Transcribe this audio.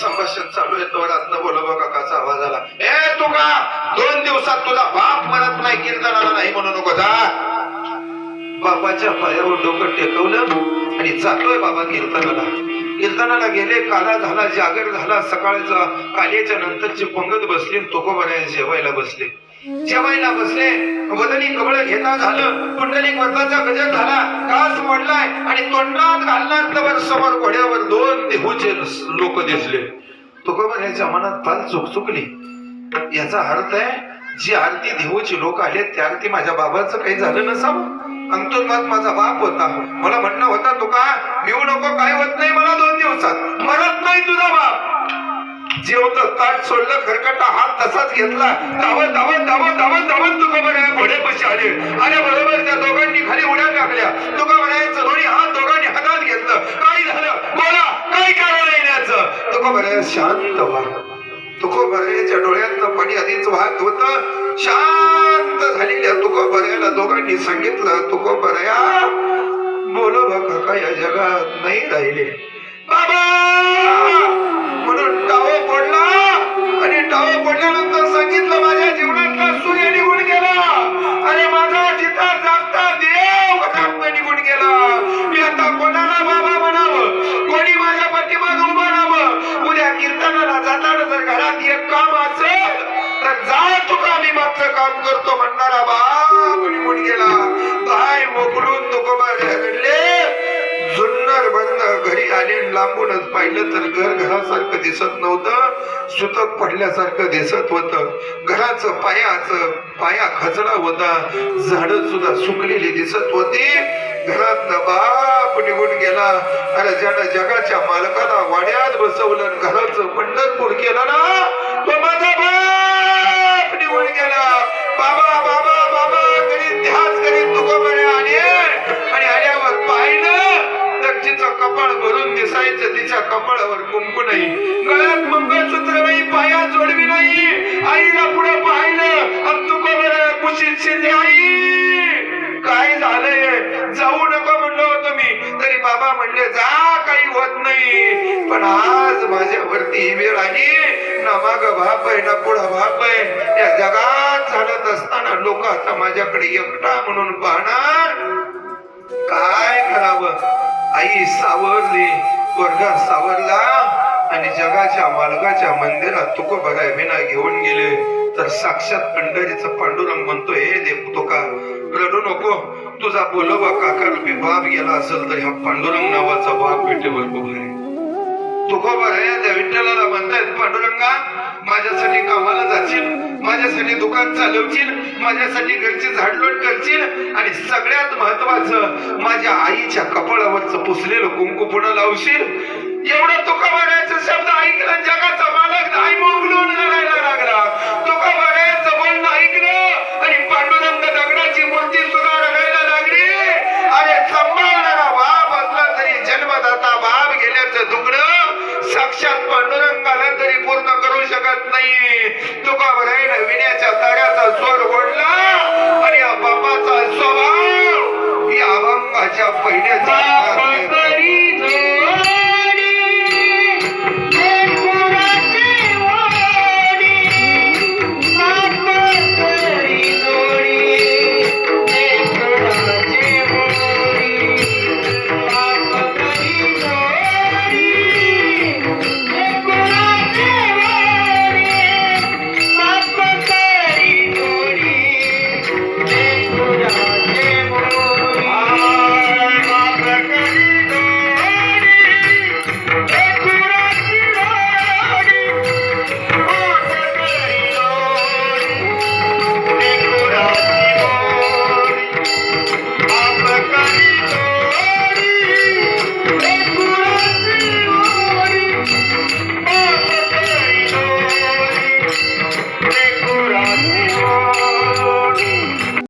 संभाषण चालू आहे तो रात्र काकाचा आवाज आला. ए तुका दोन दिवसात तुझा बाप म्हणत नाही कीर्तनाला नाही म्हणू नको जा. बाबाच्या पायावर डोकं टेकवलं आणि जातोय बाबा कीर्तनाला कीर्तनाला गेले काला झाला जागर झाला सकाळचा कालेच्या नंतरची पंगत बसली तुकोबऱ्या जेवायला बसले. जेवायला बसले. वदनी कवळ घेता झालं पुंडलिक वरदाचा गजर झाला. कास मोडलाय आणि तोंडात घालणार समोर घोड्यावर दोन देहूचे लोक दिसले. तुकोबऱ्याच्या मनात फार चुक चुकली. याचा अर्थ आहे जी आरती देहूची लोक आले त्या आरती माझ्या बाबाचं काही झालं नसावं. अंतर्मात माझा बाप होता. मला म्हणणं होता तुका येऊ नको काय होत नाही मला दोन दिवसात मरत नाही तुझा बाप जेवत ताट सोडलं खरकटा हात तसाच घेतला. धावत धावत धावत धावत धावत तुका म्हणाय घोड्यापाशी आले. आणि बरोबर त्या दोघांनी खाली उड्या टाकल्या. तुका म्हणायचं दोन्ही हात दोघांनी हातात घेतलं. काय झालं? बोला काय कारण येण्याचं तुका म्हणाय शांत व्हा. तुकोबऱ्याच्या डोळ्यातनं पाणी आधीच वाहत होत. शांत झालेल्या तुकोबऱ्याला दोघांनी सांगितलं तुकोबऱ्या बोलो बघा या जगात नाही राहिले. बाबा! टाव पडला. आणि टाव पडल्यानंतर सांगितलं माझ्या जीवनातला सूर्य निघून गेला. आणि माझा जिता जागता देव जागत निघून गेला. मी आता कोणाला बाबा म्हणावं? कोणी माझ्या पाठीमाग उभं राहावं? उद्या कीर्तनाला जाताना जर घरात एक काम असेल तर जा तुका मी मागचं काम करतो म्हणणारा बाप निघून गेला. काय मोकळून तुकोबा घडले लांबूनच पाहिलं तर घर घरासारखं दिसत नव्हतं. सुतक पडल्यासारखं दिसत होत. घराचं पायाचं पाया खचडा होता. झाड सुद्धा सुकलेली दिसत होती. घरात बाप निघून गेला. अरे ज्यानं जगाच्या मालकाला वाड्यात बसवलं घराचं पंढरपूर केलं ना तो माझा परिस्थिती आई काय झालंय? जाऊ नको म्हणलं होतं मी. तरी बाबा म्हणले जा काही होत नाही. पण आज माझ्यावरती ही वेळ आली ना माग बाप आहे ना पुढं बाप आहे. या जगात चालत असताना लोक आता माझ्याकडे एकटा म्हणून पाहणार. काय करावं? आई सावरली वर्गात सावरला. आणि जगाच्या मालकाच्या मंदिरात तुको विना घेऊन गेले. तर साक्षात पंढरीचा पांडुरंग म्हणतो हे देव तुका रडू नको. तुझा बोलोबा काका रूपी बाप गेला असेल तर ह्या पांडुरंग नावाचा बाप भेटेवर बघले तुकोबा रे त्या विठ्ठलाला म्हणतायत पांडुरंगा माझ्यासाठी कामाला जाशील माझ्यासाठी दुकान चालवशील माझ्यासाठी घरची झाडलोट करशील आणि सगळ्यात महत्वाचं माझ्या आईच्या कपाळावरचं पुसलेलं कुंकू पुन्हा लावशील. एवढं तुका बघायचं शब्द ऐकलं जगाचा मालक नाही मोगलून रडायला लागला. तुका बघायचं बोलणं ऐकलं आणि पांडुरंग दगडाची मूर्ती सुद्धा रगायला लागली. अरे सांभाळणारा बाप असला तरी जन्मदाता बाप गेल्याचं दुखणं साक्षात पांडुरंगाला तरी पूर्ण करू शकत नाही. तुका बघायला विण्याच्या